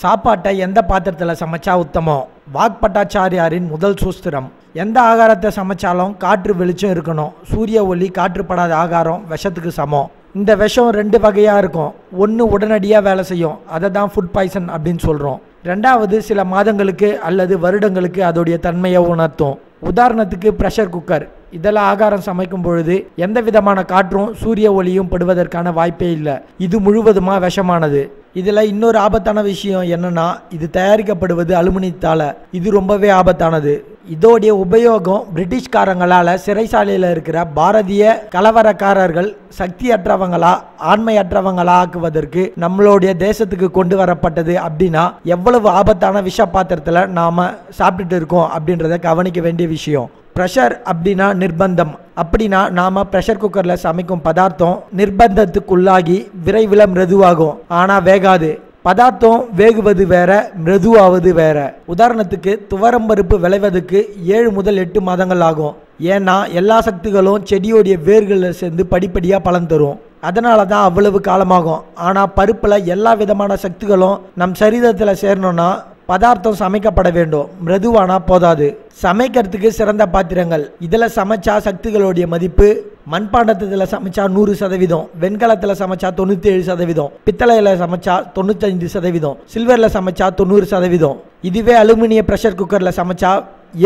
சாப்பாட்டை எந்த பாத்திரத்தில் சமைச்சா உத்தமம் வாக்பட்டாச்சாரியாரின் முதல் சூஸ்திரம். எந்த ஆகாரத்தை சமைச்சாலும் காற்று வெளிச்சம் இருக்கணும். சூரிய ஒளி காற்றுப்படாத ஆகாரம் விஷத்துக்கு சமம். இந்த விஷம் ரெண்டு வகையாக இருக்கும். ஒன்று உடனடியாக வேலை செய்யும். அதை தான் ஃபுட் பாய்சன் அப்படின்னு சொல்கிறோம் ரெண்டாவது சில மாதங்களுக்கு அல்லது வருடங்களுக்கு அதோடைய தன்மையை உணர்த்தும். உதாரணத்துக்கு ப்ரெஷர் குக்கர் இதெல்லாம் ஆகாரம் சமைக்கும் பொழுது எந்த விதமான காற்றும் சூரிய ஒளியும் படுவதற்கான வாய்ப்பே இல்லை. இது முழுவதுமாக விஷமானது. இதில் இன்னொரு ஆபத்தான விஷயம் என்னன்னா இது தயாரிக்கப்படுவது அலுமினியத்தால். இது ரொம்பவே ஆபத்தானது. இதோடைய உபயோகம் பிரிட்டிஷ்காரங்களால் சிறைசாலையில் இருக்கிற பாரதிய கலவரக்காரர்கள் சக்தியற்றவங்களா ஆண்மையற்றவங்களா ஆக்குவதற்கு நம்மளுடைய தேசத்துக்கு கொண்டு வரப்பட்டது அப்படின்னா எவ்வளவு ஆபத்தான விஷ பாத்திரத்தில் நாம் சாப்பிட்டுட்டு இருக்கோம் அப்படின்றத கவனிக்க வேண்டிய விஷயம். ப்ரெஷர் அப்படின்னா நிர்பந்தம். அப்படின்னா நாம் ப்ரெஷர் குக்கரில் சமைக்கும் பதார்த்தம் நிர்பந்தத்துக்குள்ளாகி விரைவில் மிருதுவாகும். ஆனால் வேகாது. பதார்த்தம் வேகுவது வேற மிருதுவாவது வேற. உதாரணத்துக்கு துவரம்பருப்பு விளைவதற்கு ஏழு முதல் எட்டு மாதங்கள் ஆகும். ஏன்னா எல்லா சக்திகளும் செடியோடைய வேர்களில் சேர்ந்து படிப்படியாக பலன் தரும். அதனால தான் அவ்வளவு காலமாகும். ஆனால் பருப்பில் எல்லா விதமான சக்திகளும் நம் சரீரத்தில் சேரணும்னா பதார்த்தம் சமைக்கப்பட வேண்டும். மிருதுவானா போதாது. சமைக்கிறதுக்கு சிறந்த பாத்திரங்கள். இதில் சமைச்சா சக்திகளுடைய மதிப்பு மண்பாண்டத்தில் சமைச்சா நூறு சதவீதம் வெண்கலத்தில் சமைச்சா தொண்ணூற்றி ஏழு சதவீதம் பித்தளையில் சமைச்சா தொண்ணூத்தஞ்சு சதவீதம் சில்வரில் சமைச்சா தொண்ணூறு சதவீதம். இதுவே அலுமினிய ப்ரெஷர் குக்கரில் சமைச்சா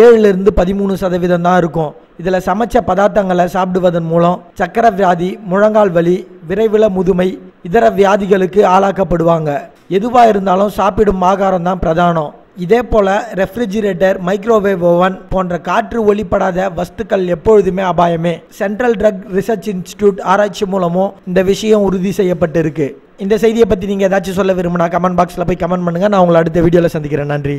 ஏழுலேருந்து பதிமூணு சதவீதம் தான் இருக்கும். இதில் சமைச்ச பதார்த்தங்களை சாப்பிடுவதன் மூலம் சக்கர வியாதி முழங்கால் வலி விரைவில் முதுமை இதர வியாதிகளுக்கு ஆளாக்கப்படுவாங்க. எதுவாக இருந்தாலும் சாப்பிடும் ஆகாரம் தான் பிரதானம். இதே போல் ரெஃப்ரிஜிரேட்டர் மைக்ரோவேவ் ஓவன் போன்ற காற்று ஒளிப்படாத வஸ்துக்கள் எப்பொழுதுமே அபாயமே. சென்ட்ரல் ட்ரக் ரிசர்ச் இன்ஸ்டியூட் ஆராய்ச்சி மூலமும் இந்த விஷயம் உறுதி செய்யப்பட்டிருக்கு. இந்த செய்தியை பற்றி நீங்கள் ஏதாச்சும் சொல்ல விரும்பினா கமெண்ட் பாக்ஸில் போய் கமெண்ட் பண்ணுங்கள் நான் உங்களை அடுத்த வீடியோவில் சந்திக்கிறேன். நன்றி.